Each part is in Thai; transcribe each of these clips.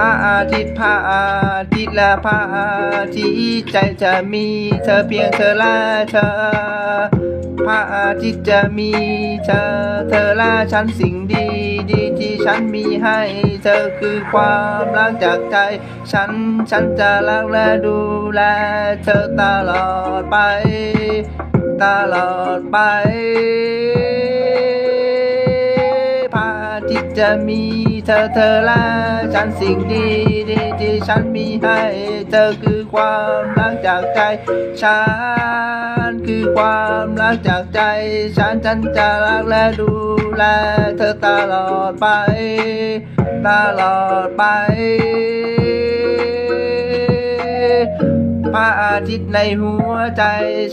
อาทิตย์พระอาทิตย์และพระอาทิตย์ใจจะมีเธอเพียงเธอและเธอพระอาทิตย์จะมีเธอ เธอและฉันสิ่งดีดีที่ฉันมีให้ เธอคือความรักจากใจ ฉันฉันจะรักและดูแลเธอตลอดไป ตลอดไป จะมีเธอเธอและฉันสิ่งดีดีที่ฉันมีให้ เธอคือความรักจากใจ ฉันคือความรักจากใจ ฉันฉันจะรักและดูแลเธอตลอดไป ตลอดไป พระอาทิตย์ในหัวใจ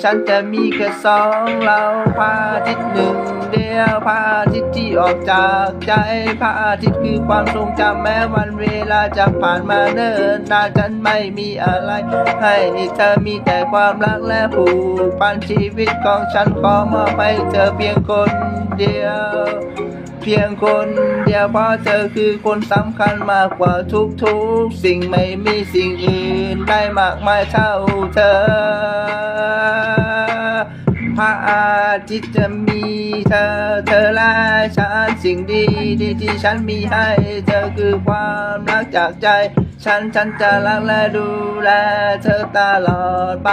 ฉันจะมีแค่สองเราพระอาทิตย์หนึ่งเดียวพระอาทิตย์ที่ออกจากใจพระอาทิตย์คือความทรงจำแม้วันเวลาจะผ่านมาเนิ่นนานฉันไม่มีอะไร ให้เธอมีแต่ความรักและผูกพันชีวิตของฉันขอมอบให้เธอเพียงคนเดียว เพียงคนเดียวเพราะเธอคือคนสำคัญมากกว่าทุกๆ สิ่งไม่มีสิ่งอื่นได้มากมายเท่าเธอ พระอาทิตย์จะมีเธอเธอและฉันสิ่งดีดีที่ฉันมีให้เธอคือความรักจากใจ ฉันฉันจะรักและดูแลเธอตลอดไป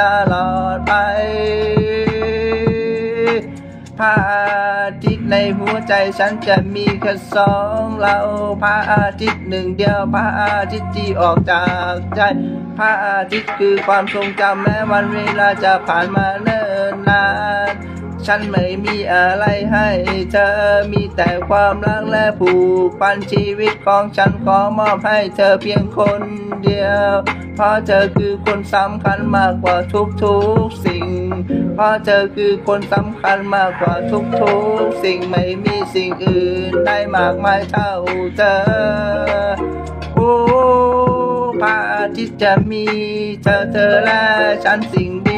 ตลอดไป พระอาทิตย์ในหัวใจฉันจะมีแค่สองเราพระอาทิตย์หนึ่งเดียวพระอาทิตย์ที่ออกจากใจพระอาทิตย์คือความทรงจำแม้วันเวลาจะผ่านมาเนิ่นนาน ฉันไม่มีอะไรให้เธอมีแต่ความรักและผูกพันชีวิตของฉันขอมอบให้เธอเพียงคนเดียว เพราะเธอคือคนสำคัญมากกว่าทุกๆสิ่ง เพราะเธอคือคนสำคัญมากกว่าทุกๆสิ่งไม่มีสิ่งอื่นได้มากมายเท่าเธอโอ้พระอาทิตย์จะมีเธอเธอและฉันสิ่งดี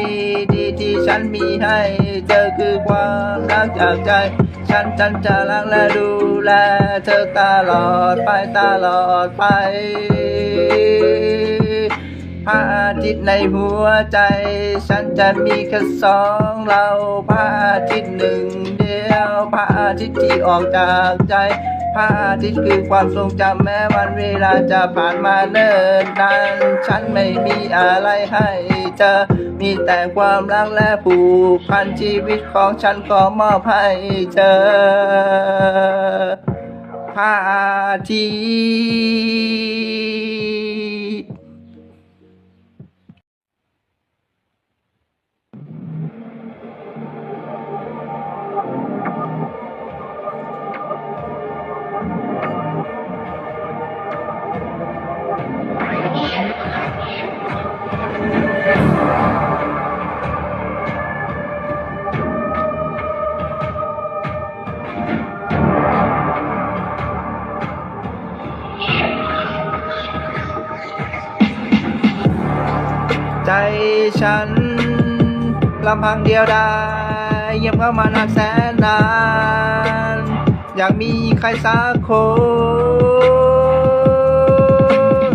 ดีที่ฉันมีให้เธอคือความรักจากใจ ฉันฉันจะรักและดูแลเธอตลอดไปตลอดไปพระอาทิตย์ในหัวใจ ฉันจะมีแค่สองเราพระอาทิตย์หนึ่งเดียวพระอาทิตย์ที่ออกจากใจ พระอาทิตย์คือความทรงจำแม้วันเวลาจะผ่านมาเนิ่นนานฉันไม่มีอะไรให้เธอมีแต่ความรักและผูกพันชีวิตของฉันก็มอบให้เธอพระอาทิตย์ ฉันลำพังเดียวดายเงียบเข้ามานานแสนนาน อยากมีใครสักคน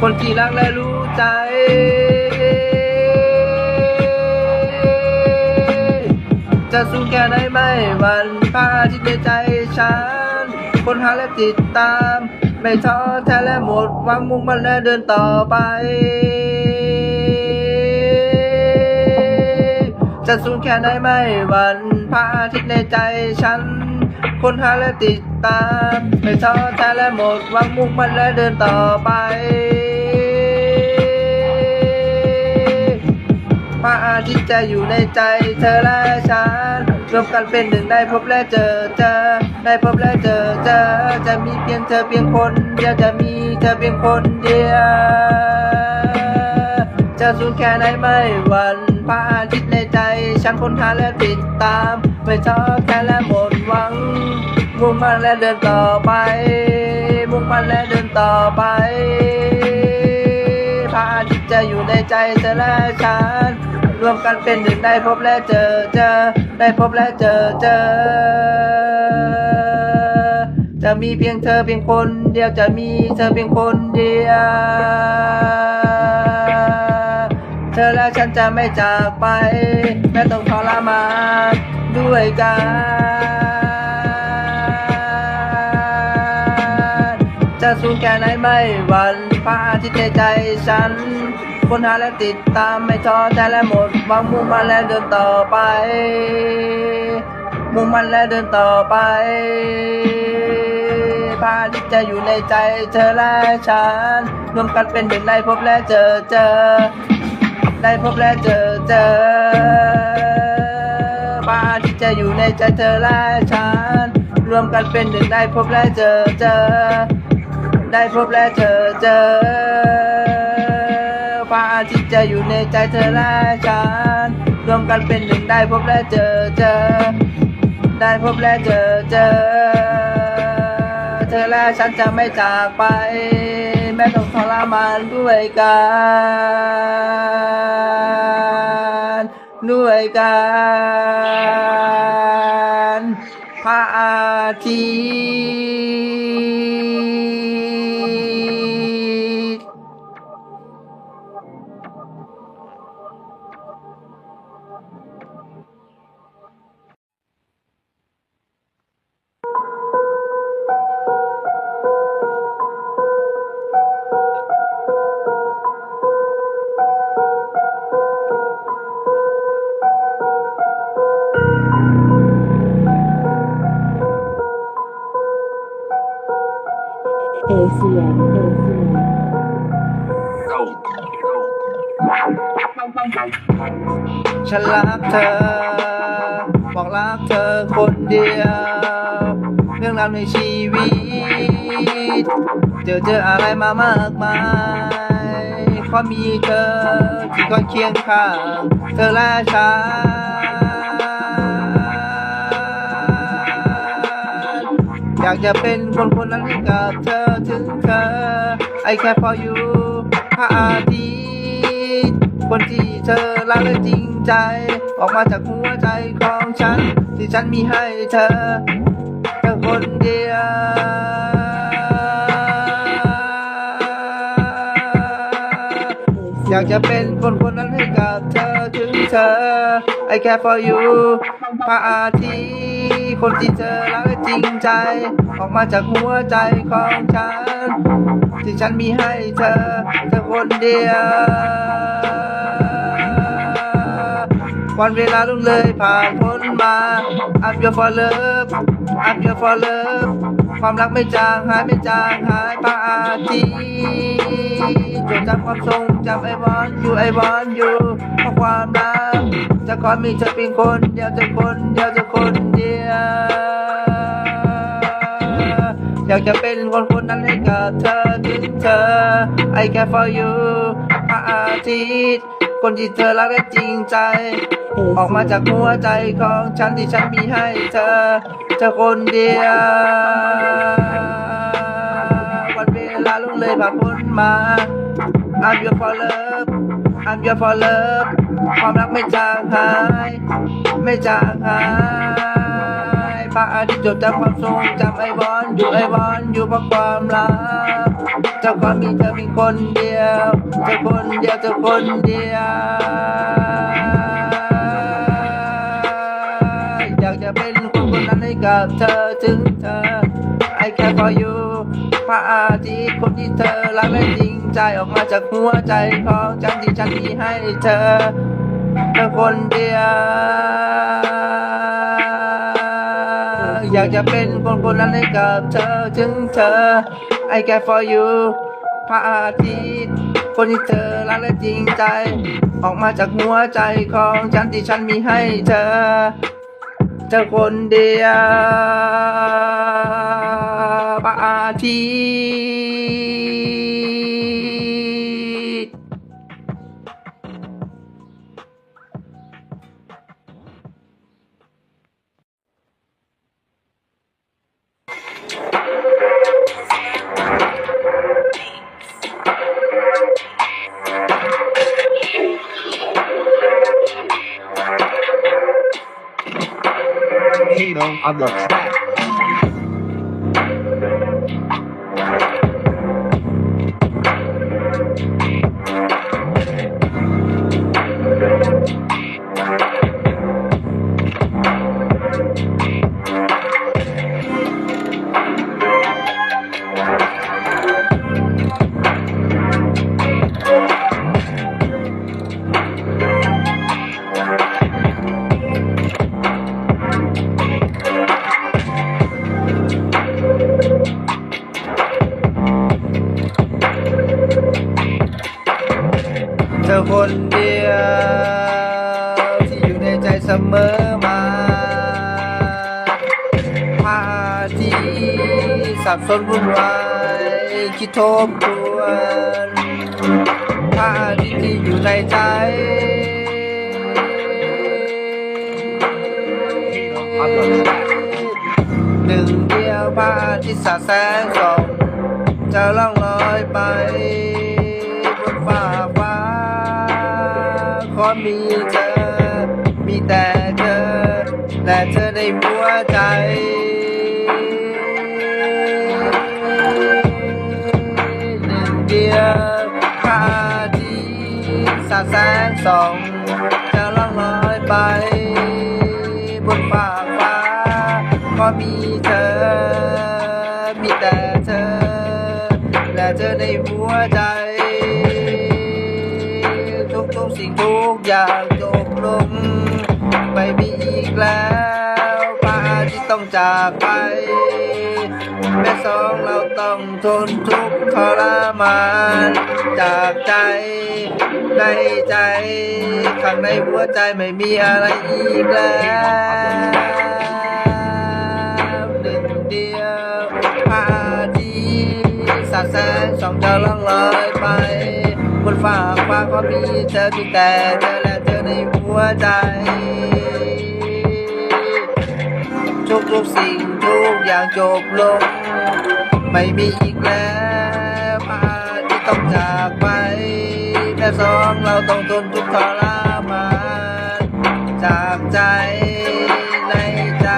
คนที่รักและรู้ใจ จะสู้แค่ไหนไม่หวันพาทิตย์ในใจฉัน คนหาและติดตาม ไม่ท้อแท้และหมดหวังมุ่งมั่นและเดินต่อไป จะสูงแค่ไหนไม่หวันพระอาทิตย์ในใจฉันคนหาและติดตามไม่ท้อแท้และหมดหวังมุ่งมั่นและเดินต่อไปพระอาทิตย์จะอยู่ในใจเธอและฉันรวมกันเป็นหนึ่งได้พบและเจอเจอได้พบและเจอเจอจะมีเพียงเธอเพียงคนเดียวจะมีเธอเพียงคนเดียวจะสูงแค่ไหนไม่หวั่น พระอาทิตย์ในใจ ฉันค้นหาและติดตาม ไม่ท้อแท้และหมดหวัง มุ่งมั่นและเดินต่อไป มุ่งมั่นและเดินต่อไปพระอาทิตย์จะอยู่ในใจเธอและฉันรวมกันเป็นหนึ่งได้พบและเจอเจอ ได้พบและเจอเจอจจะมีเพียงเธอเพียงคนเดียวจะมีเธอเพียงคนเดียว เธอและฉันจะไม่จากไป แม้ต้องทรมานด้วยกันจะสูงแค่ไหนไม่หวั่นพระอาทิตย์ในใจฉันค้นหาและติดตามไม่ท้อแท้และหมดหวังมุ่งมันและเดินต่อไป มุ่งมันและเดินต่อไปพาทิตย์จะอยู่ในใจเธอและฉันรวมกันเป็นหนึ่งในพบและเจอเจอ ได้พบและเจอเจอพระอาทิตย์จะอยู่ในใจเธอและฉันรวมกันเป็นหนึ่งได้พบและเจอเจอ ได้พบและเจอเจอพระอาทิตย์จะอยู่ในใจเธอและฉันรวมกันเป็นหนึ่งได้พบและเจอเจอ ได้พบและเจอเจอ เธอและฉันจะไม่จากไป แม้ต้องทรมานด้วยกัน ด้วยกันพระอาทิตย์ คนเดียว เรื่องราวในชีวิต เจอเจออะไรมามากมายความมีเธอที่คอยเคียงข้างเธอและฉันอยากจะเป็นคนคนนั้นให้กับเธอถึงเธอ I care for you พระอาทิตย์ คนที่เธอรักและจริงใจ ออกมาจากหัวใจของฉัน ที่ฉันมีให้เธอเธอคนเดียวอยากจะเป็น คนคนนั้นให้กับเธอถึงเธอ I care for you พระอาทิตย์คนที่เธอรักและจริงใจ ออกมาจากหัวใจของฉัน ที่ฉันมีให้เธอเธอคนเดียว วันเวลาล่วงเลยผ่านพ้นมา I'm your for love I'm your for love ความรักไม่จางหายไม่จางหายพระอาทิตย์จดจำความทรงจำไอวอนอยู่ไอวอนอยู่เพราะความรักจะขอมีเธอเพียงคนเดียวเธอคนเดียวเธอคนเดียวอยากจะเป็นคนคนนั้นให้กับเธอถึงเธอ I care for you พระอาทิตย์ คนที่เธอรักได้จริงใจ ออกมาจากหัวใจของฉันที่ฉันมีให้เธอเธอคนเดียววันเวลาล่วงเลยผ่านพ้นมา I'm your for love I'm your for love ความรักไม่จางหาย ไม่จางหาย พระอาทิตย์จดจำความทรงจำไอวอนอยู่ไอวอนอยู่เพราะความรักจ้าความมีเธอเพีคนเดียวเธอคนเดียวเธอคนเดียวอยากจะเป็นคนคนนั้นให้กับเธอถึงเธอ I care for you พระอาทิตย์คนที่เธอรักและจริงใจออกมาจากหัวใจของฉันที่ฉันมีให้เธอเธอคนเดียวากจะเป็นคนคนนั้นให้กับเธอถึงเธอ I care for you พระอาทิตย์คนที่เธอรักและจริงใจ ออกมาจากหัวใจของฉันที่ฉันมีให้เธอ เธอคนเดียวพระอาทิตย์ freedom. I'm the สันวุ่นวายคิดทบทวนพาที่ที่อยู่ในใจหนึ่งเดียวพระอาทิตย์สาแสงส่องจะล่องลอยไปบนฟ้าฟ้าขอมีเธอ มีแต่เธอ และเธอในหัวใจาดแสงส่องจะล่องลอยไป บนฟ้าฟ้า ก็มีเธอ มีแต่เธอ และเธอในหัวใจ ทุกทุกสิ่งทุกอย่างจบลงไม่มีอีกแล้วพระอาทิตย์ต้องจากไป แม่สองเราต้องทนทุกข์ทรมาน จากใจ ในใจข้างในหัวใจไม่มีอะไรอีกแล้วหนึ่งเดียวพาทิตย์สาดแสงสองจะล่องลอยไปบนฟ้าฟ้าก็มีเธอมีแต่เธอและเธอในหัวใจทุกๆสิ่ง อย่างจบลง ไม่มีอีกแล้วพระอาที่ต้องจากไปแค่สองเราต้องทนทุกข์ทรมานจากใจในใจ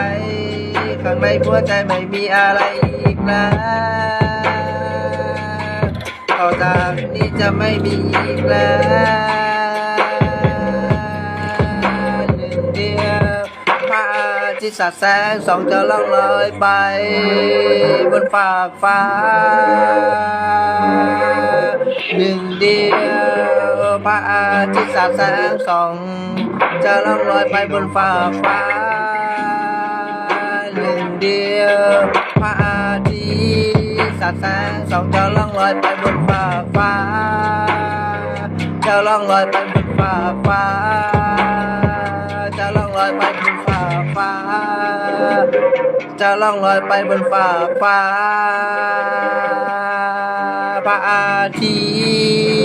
ข้างในหัวใจไม่มีอะไรอีกแล้วต่อจากนี้จะไม่มีอีกแล้ว ทิตย์สาดแสงสองจะล่องลอยไป บนฟากฟ้า หนึ่งเดียวพระอาทิตย์สาดแสงสองจะล่องลอยไปบนฟากฟ้า หนึ่งเดียวพระอาทิตย์สาดแสงสองจะล่องลอยไปบนฟากฟ้าจะล่องลอยไปบนฟากฟ้า จะล่องลอยไปบนฟาฟ้าพระอาทิตย์